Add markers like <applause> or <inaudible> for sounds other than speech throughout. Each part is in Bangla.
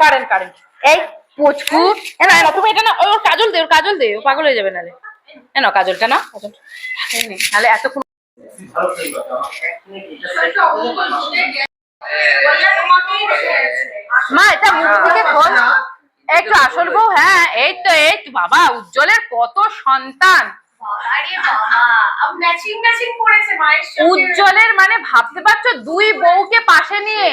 কারেন্ট কারেন্ট এই পুচকু। এ না না তুমি এটা না ওর কাজল দে ওর কাজল দে ও পাগল হয়ে যাবে নালে এ না কাজলটা না কাজল। নালে এতক্ষণ মা এটা মুখ থেকে খোল। একটু আসল বউ হ্যাঁ এই তো এই তো বাবা উজ্জ্বলের কত সন্তান। উজ্জ্বলের মানে ভাবতে পারছ দুই বউকে পাশে নিয়ে।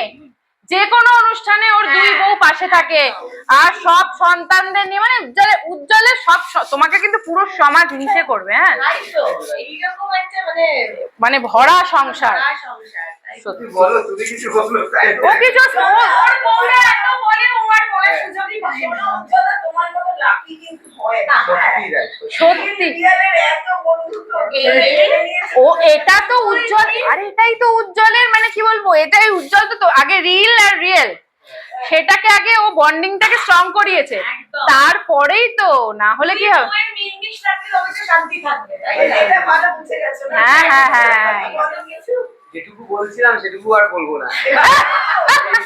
যে কোনো অনুষ্ঠানে ওর দুই হ্যাঁ। বউ পাশে থাকে আর সব সন্তানদের নিয়ে মানে উজ্জ্বলে উজ্জ্বলে সব তোমাকে কিন্তু পুরো সমাজ নিচে করবে হ্যাঁ মানে মানে ভরা সংসার। সত্যি। ও হয়। বন্ধুত্ব ও এটা তো উজ্জ্বল আর এটাই তো উজ্জ্বলের মানে কি বলব এটাই উজ্জ্বল তো আগে রিল আর রিয়েল সেটাকে আগে ও বন্ডিংটাকে স্ট্রং করিয়েছে। তারপরেই তো না হলে কি হবে? না? হ্যাঁ, হ্যাঁ, হ্যাঁ। যেটুকু বলছিলাম সেটুকু আর বলব না। <laughs>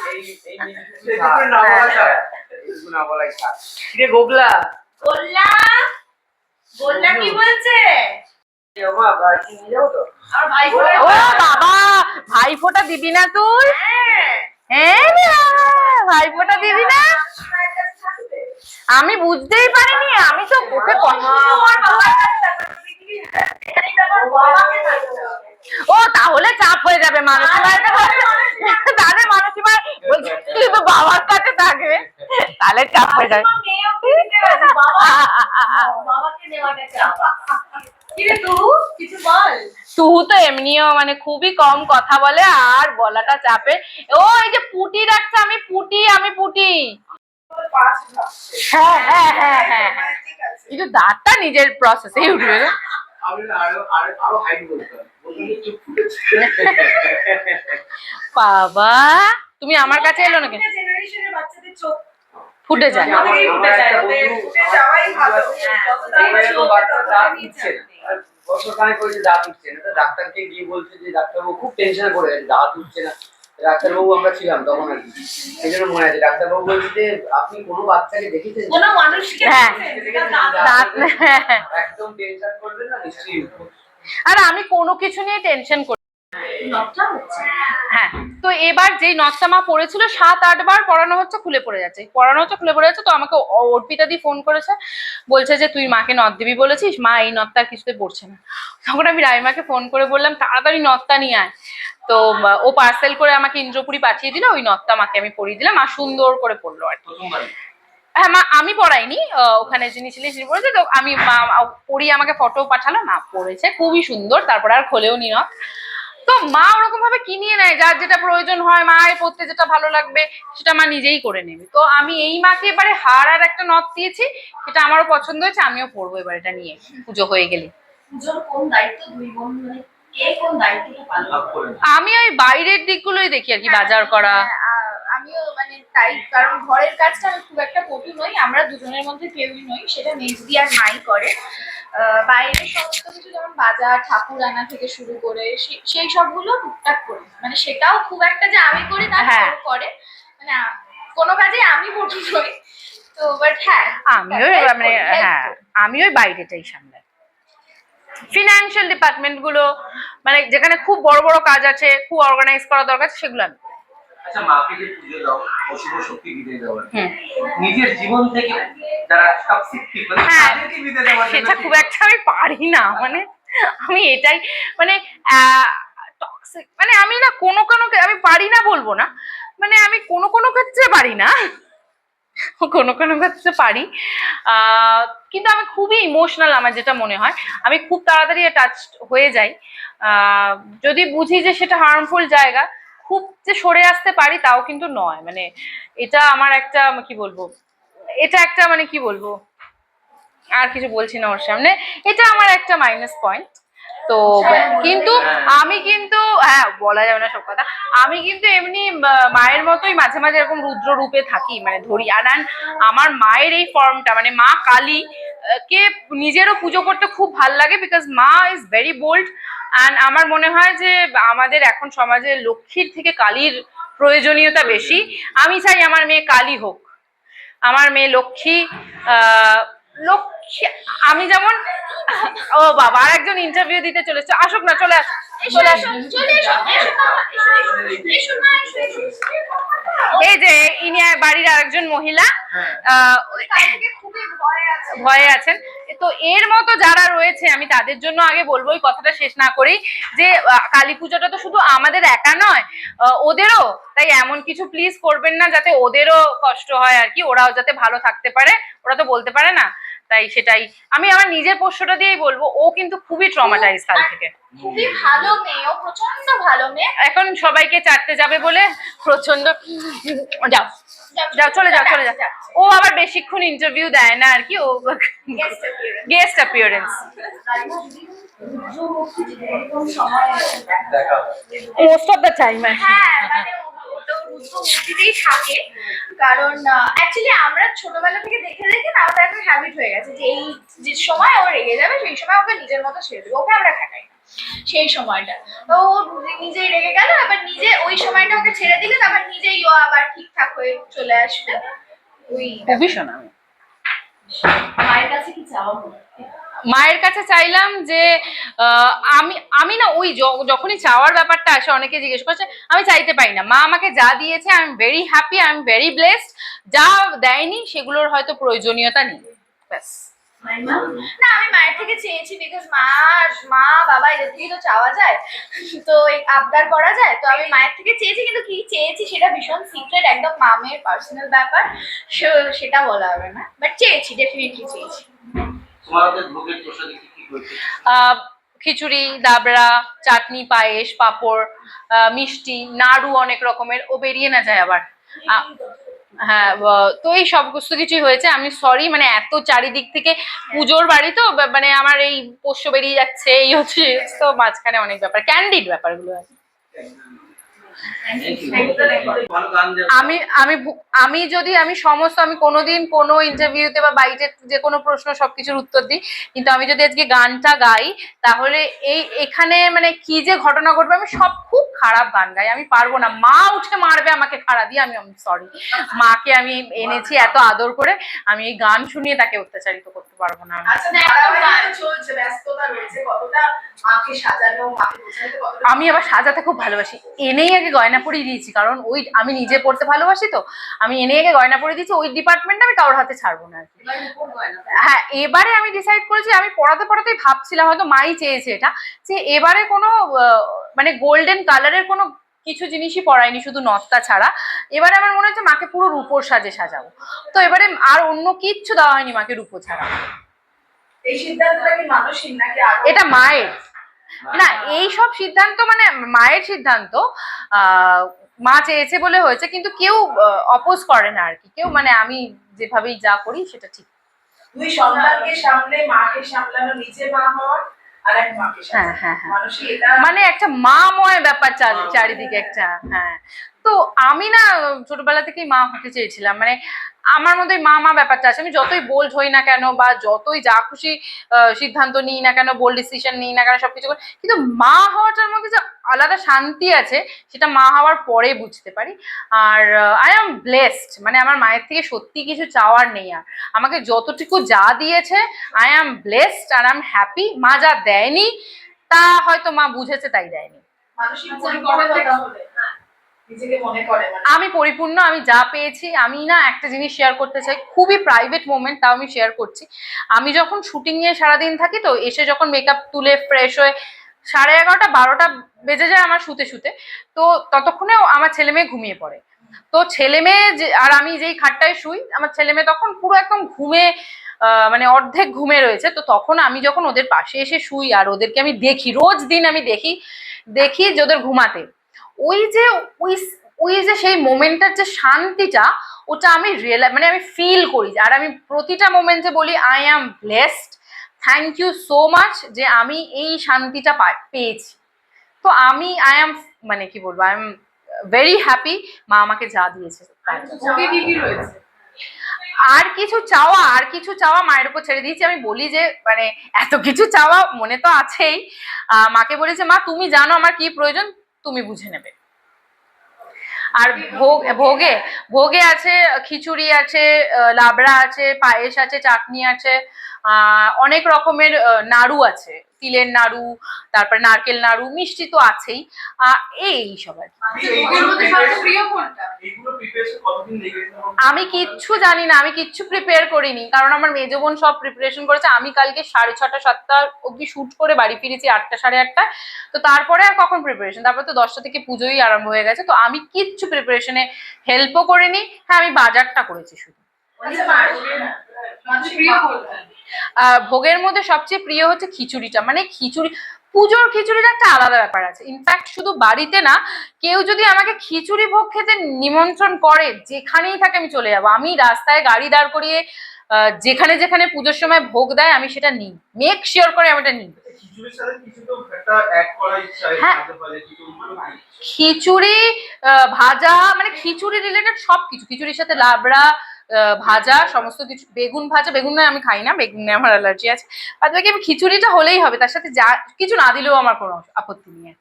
এই- এই- এই মিনিটটুকু সেটুকু না বলা থাক। এইটুকু না বলাই কিরে গোবলা? গোল্লা গোল্লা কি বলছে? এই বাবা, বাড়ি নিয়ে যাব তো। আর ভাই ও বাবা ভাই ফোঁটা দিবি না তুই? হ্যাঁ। রে বাবা, ভাই ফোঁটা দিবি না? আমি বুঝতেই পারিনি আমি তো ওকে কথা ও তাহলে চাপ হয়ে যাবে মানসী মায়ের তাহলে কিন্তু বাবার কাছে থাকবে। তাহলে চাপ হয়ে যাবে। তুহু তো? এমনিও মানে খুবই কম কথা বলে আর বলাটা চাপে। ও এই যে পুটি রাখছে আমি পুটি আমি পুটি। হ্যাঁ হ্যাঁ হ্যাঁ হ্যাঁ হ্যাঁ। কিন্তু দাঁতটা নিজের প্রসেসেই উঠবে <laughs> বাবা তুমি আমার কাছে এলো নাকি? জেনারেশনের বাচ্চাদের চোখ ফুটে যায়। হ্যাঁ, ডাক্তারকে গিয়ে বলছে যে ডাক্তারবাবু খুব টেনশন করে দাঁত উঠছে না। ডাক্তারবাবু আমরা ছিলাম তখন আর কি। সেই জন্য মনে আছে। ডাক্তারবাবু বলছে যে আপনি কোনো বাচ্চাকে দেখেছেন? কোনো মানুষকে হ্যাঁ। হ্যাঁ। একদম টেনশন করবেন না নিশ্চয়ই। আর আমি কোনো কিছু নিয়ে টেনশন হ্যাঁ তো এবার যেই নথটা মা পড়েছিল সাত আট বার পড়ানো হচ্ছে খুলে পড়ে যাচ্ছে। পড়ানো হচ্ছে খুলে পড়ে যাচ্ছে তো আমাকে অর্পিতা দি ফোন করেছে বলছে যে তুই মাকে নথ দিবি বলেছিস? মা এই আর কিছুতে পড়ছে না। তখন আমি রাইমাকে ফোন করে বললাম তাড়াতাড়ি নথটা নিয়ে আয়। তো ও পার্সেল করে আমাকে ইন্দ্রপুরি পাঠিয়ে দিল ওই নথটা মাকে আমি পরিয়ে দিলাম আর সুন্দর করে পড়ল আর কি। হ্যাঁ মা আমি পড়াইনি ওখানে যিনি ছিলেন তিনি পড়েছে তো আমি মা পড়িয়ে আমাকে ফটো পাঠালো মা পড়েছে খুবই সুন্দর তারপরে আর খোলেও নি নথ। তো মা ওরকম ভাবে কিনিয়ে নেয় যার যেটা প্রয়োজন হয় মায়ের পড়তে যেটা ভালো লাগবে সেটা মা নিজেই করে নেবে। তো আমি এই মাকে এবারে হার আর একটা নথ দিয়েছি সেটা আমারও পছন্দ হয়েছে আমিও পড়ব এবার এটা নিয়ে পুজো হয়ে গেলে। পুজোর কোন দায়িত্ব দুই মানে। আমি ওই বাইরের দিকগুলোই দেখি আর কি বাজার করা হ্যাঁ, আমিও মানে তাই কারণ ঘরের কাজটা আমি খুব একটা পটু নই আমরা দুজনের মধ্যে কেউই নই সেটা মেজদি আর মাই করে। আহ, বাইরের সমস্ত কিছু যেমন বাজার ঠাকুর আনা থেকে শুরু করে সেই সবগুলো টুকটাক করি। মানে সেটাও খুব একটা যে আমি করি তা হ্যাঁ। করে। মানে কোনো কাজে আমি পটু নই। তো বাট হ্যাঁ আমিও মানে হ্যাঁ করি। আমি ওই বাইরেটাই সামলাই। ফিনান্সিয়াল ডিপার্টমেন্টগুলো মানে যেখানে খুব বড় বড় কাজ আছে খুব অর্গানাইজ করা দরকার সেগুলো আমি আচ্ছা মাকে যে পুজো দাও অশুভ শক্তি বিদায় দেওয়ার নিজের জীবন থেকে যারা টক্সিক পিপল হ্যাঁ, তাদেরকে বিদায় দেওয়ার সেটা খুব একটা আমি পারি না মানে আমি এটাই মানে টক্সিক মানে আমি না কোনো কোনো আমি পারি না বলব না মানে আমি কোনো কোনো ক্ষেত্রে পারি না। কোনো কোনো ক্ষেত্রে পারি। কিন্তু আমি খুবই ইমোশনাল আমার যেটা মনে হয়। আমি খুব তাড়াতাড়ি টাচ হয়ে যাই। যদি বুঝি যে সেটা হার্মফুল জায়গা খুব যে সরে আসতে পারি তাও কিন্তু নয়। মানে এটা আমার একটা, কি বলব, এটা একটা মানে কি বলব, আর কিছু বলছি না ওর সামনে। এটা আমার একটা মাইনাস পয়েন্ট তো কিন্তু আমি কিন্তু হ্যাঁ বলা যাবে না সব কথা। আমি কিন্তু এমনি মায়ের মতোই মাঝে মাঝে এরকম রুদ্র রূপে থাকি মানে ধরি। আর আমার মায়ের এই ফর্মটা মানে মা কালী কে নিজেরও পুজো করতে খুব ভালো লাগে বিকজ মা ইজ ভেরি বোল্ড অ্যান্ড আমার মনে হয় যে আমাদের এখন সমাজে লক্ষ্মীর থেকে কালীর প্রয়োজনীয়তা বেশি। আমি চাই আমার মেয়ে কালী হোক। আমার মেয়ে লক্ষ্মী লক্ষ্মী আমি যেমন ও বাবা আর একজন ইন্টারভিউ দিতে চলেছে। আসুক না চলে আসুক চলে এই যে ইনি বাড়ির আরেকজন মহিলা হ্যাঁ। ভয়ে আছেন। তো এর মতো যারা রয়েছে, আমি তাদের জন্য আগে বলব ওই কথাটা শেষ না করেই যে কালী পুজোটা তো শুধু আমাদের একা নয় ওদেরও, তাই এমন কিছু প্লিজ করবেন না যাতে ওদেরও কষ্ট হয় আর কি, ওরাও যাতে ভালো থাকতে পারে, ওরা তো বলতে পারে না। তাই সেটাই। আমি আমার নিজের পোষ্যটা দিয়েই বলব ও কিন্তু খুবই ট্রমাটাইজ কাল থেকে। খুবই ভালো মেয়ে ও প্রচণ্ড ভালো মেয়ে। এখন সবাইকে চাটতে যাবে বলে প্রচণ্ড যাও। যাও চলে যাও চলে যাও। ও আবার বেশিক্ষণ ইন্টারভিউ দেয় না আর কি ও guest appearance most of the time হ্যাঁ মানে তো রুদ্র মূর্তিতেই থাকে। কারণ অ্যাকচুয়ালি আমরা ছোটবেলা থেকে দেখে দেখে না ওটা একটা হ্যাবিট হয়ে গেছে যে এই যে সময় ও রেগে যাবে সেই সময় ওকে নিজের মতো ছেড়ে দেবো। ওকে আমরা খাটাই না সেই সময়টা। তো ও নিজেই রেগে গেল আবার নিজে ওই সময়টা ওকে ছেড়ে দিলে তারপর নিজেই ও আবার ঠিকঠাক হয়ে চলে আসবে। ওই খুবই শোনা মায়ের কাছে কি চাওয়া মায়ের কাছে চাইলাম যে আমি আমি না ওই যখনই চাওয়ার ব্যাপারটা আসে, অনেকে জিজ্ঞেস করছে, আমি চাইতে পারি না। মা আমাকে যা দিয়েছে I am very happy I am very blessed যা দেয়নি, সেগুলোর হয়তো প্রয়োজনীয়তা নেই। ব্যাস। না, আমি মায়ের থেকে চেয়েছি বিকজ মা মা, বাবা, এদের তো চাওয়া যায়। তো এই আবদার করা যায়। তো আমি মায়ের থেকে চেয়েছি, কিন্তু কি চেয়েছি সেটা ভীষণ সিক্রেট একদম মামের পার্সোনাল ব্যাপার। সেটা বলা হবে না। বাট চেয়েছি ডেফিনেটলি চেয়েছি। খিচুড়ি, দাবড়া, চাটনি, পায়েস, পাঁপড় মিষ্টি, নাড়ু অনেক রকমের। ও বেরিয়ে না যায় আবার। হ্যাঁ তো এই সমস্ত কিছুই হয়েছে। আমি সরি মানে এত চারিদিক থেকে পুজোর বাড়ি তো মানে আমার এই পোষ্য বেরিয়ে যাচ্ছে, এই হচ্ছে, তো মাঝখানে অনেক ব্যাপার। ক্যান্ডিড ব্যাপারগুলো আছে। আমি আমি আমি যদি, আমি সমস্ত, আমি কোনোদিন কোনো ইন্টারভিউতে বা বাইরে যে কোনো প্রশ্ন সবকিছুর উত্তর দিই, কিন্তু আমি যদি আজকে গানটা গাই, তাহলে এই, এখানে মানে কি যে ঘটনা ঘটবে, আমি সব খুব খারাপ গান গাই। আমি পারব না। মা উঠে মারবে আমাকে খাড়া দিয়ে, আমি সরি মাকে আমি এনেছি এত আদর করে, আমি এই গান শুনিয়ে তাকে অত্যাচারিত করতে পারব না আমি। আচ্ছা ধারাবাহিক চলছে ব্যস্ততা রয়েছে কতটা মাকে সাজানো মাকে বোঝাতে কতটা আমি আবার সাজাতে খুব ভালোবাসি। এনেই আগে গয়না পরিয়ে দিয়েছি কারণ ওই আমি নিজে পড়তে ভালোবাসি তো। আমি এনে আগে গয়না পরিয়ে দিয়েছি ওই ডিপার্টমেন্ট আমি কারোর হাতে ছাড়বো না আর কি। হ্যাঁ এবারে আমি ডিসাইড করেছি আমি পড়াতে পড়াতেই ভাবছিলাম হয়তো মাই চেয়েছে এটা যে এবারে কোনো মানে গোল্ডেন কালারের কোনো কিছু জিনিসই পড়ায়নি শুধু নস্তা ছাড়া। এবারে আমার মনে হচ্ছে মাকে পুরো রূপোর সাজে সাজাবো। তো এবারে আর অন্য কিচ্ছু দেওয়া হয়নি মাকে রূপো ছাড়া। এই সিদ্ধান্তটা কি মানসিক নাকি এটা মায়ের। না এই সব সিদ্ধান্ত মানে মায়ের সিদ্ধান্ত মা চেয়েছে বলে হয়েছে কিন্তু কেউ অপোজ করে না আর কি। কেউ মানে আমি যেভাবেই যা করি সেটা ঠিক। দুই সন্তানকে সামলে মাকে সামলানো নিজে মা হওয়ার হ্যাঁ, হ্যাঁ, হ্যাঁ। মানে একটা মাময় ব্যাপার চারি- চারিদিকে একটা হ্যাঁ। তো আমি না ছোটবেলা থেকেই মা হতে চেয়েছিলাম। মানে আমার মধ্যে মা মা ব্যাপারটা আছে। আমি যতই বোল্ড হই না কেন বা যতই যা খুশি সিদ্ধান্ত নিই না কেন বোল্ড ডিসিশন নিই না কেন, সবকিছু করি, কিন্তু মা হওয়াটার মধ্যে যে আলাদা শান্তি আছে, সেটা মা হওয়ার পরে বুঝতে পারি। আর আই এম ব্লেসড মানে আমার মায়ের থেকে সত্যি কিছু চাওয়ার নেই আর। আমাকে যতটুকু যা দিয়েছে আই এম ব্লেসড আর আই এম হ্যাপি মা যা দেয়নি, তা হয়তো মা বুঝেছে, তাই দেয়নি। মানসিক আমি পরিপূর্ণ, আমি যা পেয়েছি, আমি না একটা জিনিস শেয়ার করতে চাই। খুবই প্রাইভেট মোমেন্ট তাও আমি শেয়ার করছি। আমি যখন শুটিং এ সারাদিন থাকি তো এসে যখন মেকআপ তুলে ফ্রেশ হয়ে সাড়ে এগারোটা, বারোটা বেজে যায় আমার শুতে শুতে, তো ততক্ষণে আমার ছেলে মেয়ে ঘুমিয়ে পড়ে। তো ছেলে মেয়ে আর আমি যেই খাটটায় শুই, আমার ছেলে মেয়ে তখন পুরো একদম ঘুমে মানে অর্ধেক ঘুমে রয়েছে। তো তখন আমি যখন ওদের পাশে এসে শুই আর ওদেরকে আমি দেখি, রোজ দিন আমি দেখি দেখি যে ওদের ঘুমাতে। ওই যে ওই ওই যে সেই মোমেন্টটার যে শান্তিটা ওটা আমি রিয়েলাই মানে আমি ফিল করি। আর আমি প্রতিটা মোমেন্টে বলি I am blessed thank you so much যে আমি এই শান্তিটা পেয়েছি। তো আমি আই অ্যাম মানে কি বলব আই এম ভেরি হ্যাপি মা আমাকে যা দিয়েছে। আর কিছু চাওয়া? আর কিছু চাওয়া মায়ের উপর ছেড়ে দিয়েছি। আমি বলি যে মানে এত কিছু চাওয়া মনে তো আছেই। আহ, মাকে বলি যে মা তুমি জানো আমার কি প্রয়োজন? তুমি বুঝে নেবে। আর ভোগ, ভোগে ভোগে আছে, খিচুড়ি আছে লাবড়া আছে, পায়েস আছে, চাটনি আছে অনেক রকমের নাড়ু আছে। তিলের নাড়ু তারপরে নারকেল নাড়ু মিষ্টি তো আছেই। এই সব আর কি। ভোগের মধ্যে সবচেয়ে প্রিয় কোনটা? এইগুলো প্রিপারেশন কতদিন লেগেছে আমি কিচ্ছু জানি না আমি কিচ্ছু প্রিপেয়ার করিনি। কারণ আমার মেজ বোন সব প্রিপারেশন করেছে। আমি কালকে সাড়ে ছটা সাতটা অব্দি শুট করে বাড়ি ফিরেছি আটটা সাড়ে আটটা। তো তারপরে আর কখন প্রিপারেশন তারপর তো দশটা থেকে পুজোই আরম্ভ হয়ে গেছে। তো আমি কিচ্ছু প্রিপারেশনে হেল্পও করিনি। হ্যাঁ আমি বাজারটা করেছি শুধু। আচ্ছা ভোগের মধ্যে সবচেয়ে প্রিয় হচ্ছে খিচুড়িটা। মানে খিচুড়ি পুজোর খিচুড়ির একটা আলাদা ব্যাপার আছে। ইনফ্যাক্ট শুধু বাড়িতে না কেউ যদি আমাকে খিচুড়ি ভোগ খেতে নিমন্ত্রণ করে যেখানেই থাকে আমি চলে যাব। আমি রাস্তায় গাড়ি দাঁড় করিয়ে যেখানে যেখানে পুজোর সময় ভোগ দেয় আমি সেটা নিই। মেক শিওর করে আমি এটা নিই। খিচুড়ির সাথে কিছু তো একটা অ্যাড করা ইচ্ছা হ্যাঁ। মাঝে মাঝে কিছু ওগুলো কি? খিচুড়ি ভাজা মানে খিচুড়ি রিলেটেড সব কিছু খিচুড়ির সাথে লাবড়া ভাজা, সমস্ত কিছু, বেগুন ভাজা, বেগুন নয়, আমি খাই না, বেগুন নিয়ে আমার অ্যালার্জি আছে বাদ বাকি আমি খিচুড়িটা হলেই হবে, তার সাথে যা, কিছু না দিলেও আমার কোনো আপত্তি নেই।